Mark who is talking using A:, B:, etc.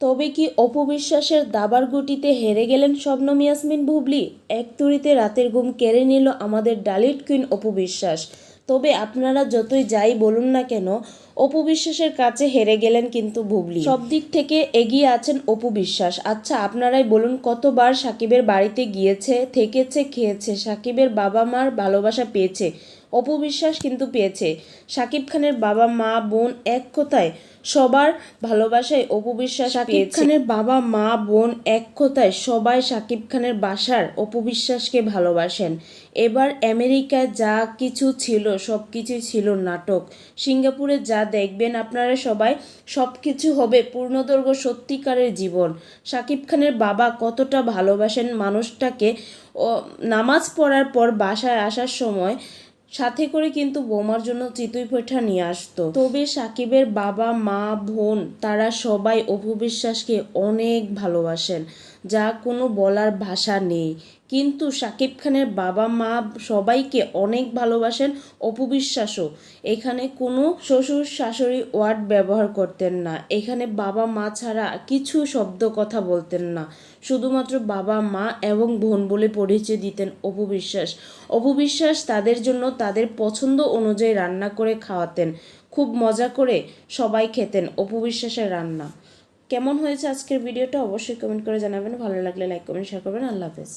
A: তবে কি অপবিশ্বাসের দাবার গুটিতে হেরে গেলেন শবনম ইয়াসমিন ভুবলি এক তুড়িতে রাতের ঘুম কেড়ে নিল আমাদের ডালিট কুইন অপবিশ্বাস। তবে আপনারা যতই যাই বলুন না কেন অপবিশ্বাসের কাছে হেরে গেলেন কিন্তু বুবলি। সব দিক থেকে এগিয়ে আছেন অপবিশ্বাস আচ্ছা আপনারাই বলুন কতবার সাকিবের বাড়িতে গিয়েছে থেকেছে খেয়েছে? সাকিবের বাবা মার ভালোবাসা পেয়েছে অপবিশ্বাস কিন্তু পেয়েছে। সাকিব খানের বাবা মা বোন এক কথায় সবার ভালোবাসায় অপবিশ্বাস সাকিব খানের বাবা মা বোন এক কথায় সবাই সাকিব খানের বাসার অপবিশ্বাসকে ভালোবাসেন। এবার আমেরিকায় যা কিছু ছিল সব কিছুই ছিল নাটক। সিঙ্গাপুরে যা দেখবেন আপনারা সবাই সব কিছু হবে পূর্ণদৈর্ঘ্য সত্যিকারের জীবন। সাকিব খানের বাবা কতটা ভালোবাসেন মানুষটাকে, ও, নামাজ পড়ার পর বাসায় আসার সময় সাথে করে কিন্তু বোমার জন্য চিতুই পিঠা নিয়ে আসতো। তবে সাকিবের বাবা, মা, বোন তারা সবাই অপবিশ্বাসকে অনেক ভালোবাসেন, যা কোনো বলার ভাষা নেই। কিন্তু সাকিব খানের বাবা মা সবাইকে অনেক ভালোবাসেন অপবিশ্বাসও এখানে কোনো শ্বশুর শাশুড়ি ওয়ার্ড ব্যবহার করতেন না। এখানে বাবা মা ছাড়া কিছু শব্দ কথা বলতেন না। শুধুমাত্র বাবা মা এবং বোন বলে পরিচয় দিতেন অপবিশ্বাস অপবিশ্বাস তাদের জন্য তাদের পছন্দ অনুযায়ী রান্না করে খাওয়াতেন। খুব মজা করে সবাই খেতেন অপবিশ্বাসের রান্না। কেমন হয়েছে আজকের ভিডিওটা অবশ্যই কমেন্ট করে জানাবেন। ভালো লাগলে লাইক কমেন্ট শেয়ার করবেন। আল্লাহ হাফেজ।